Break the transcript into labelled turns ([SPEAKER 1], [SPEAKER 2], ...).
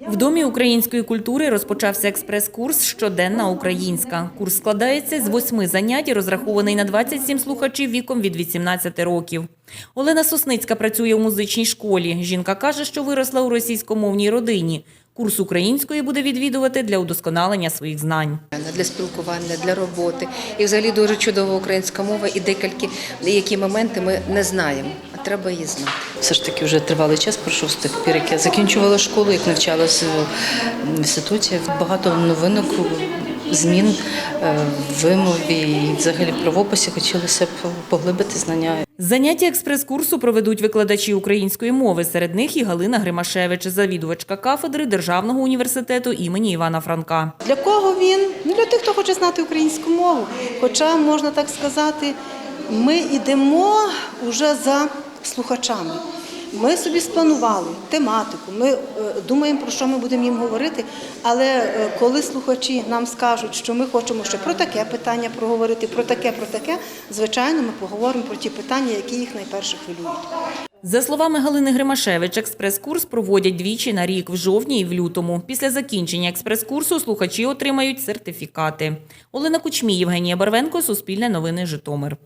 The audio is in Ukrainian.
[SPEAKER 1] В домі української культури розпочався експрес-курс Щоденна українська. Курс складається з восьми занять і розрахований на 27 слухачів віком від 18 років. Олена Сосницька працює у музичній школі. Жінка каже, що виросла у російськомовній родині. Курс української буде відвідувати для удосконалення своїх знань.
[SPEAKER 2] для спілкування, для роботи. І взагалі дуже чудова українська мова, і декілька які моменти ми не знаємо, треба її знати.
[SPEAKER 3] Все ж таки вже тривалий час пройшов з тих пір, як я закінчувала школу, як навчалася в інституті. Багато новинок, змін е, в вимові і взагалі правописі хотілося б поглибити знання.
[SPEAKER 1] Заняття експрес-курсу проведуть викладачі української мови. Серед них і Галина Гримашевич, завідувачка кафедри Державного університету імені Івана Франка.
[SPEAKER 4] Для кого він? Ну, для тих, хто хоче знати українську мову. Хоча, можна так сказати, ми йдемо вже за слухачами. Ми собі спланували тематику, ми е, думаємо, про що ми будемо їм говорити. Але е, коли слухачі нам скажуть, що ми хочемо ще про таке питання проговорити, про таке, про таке, звичайно, ми поговоримо про ті питання, які їх найперше хвилюють.
[SPEAKER 1] За словами Галини Гримашевич, експрес-курс проводять двічі на рік в жовтні і в лютому. Після закінчення експрес-курсу слухачі отримають сертифікати. Олена Кучмій, Євгенія Барвенко, Суспільне новини, Житомир.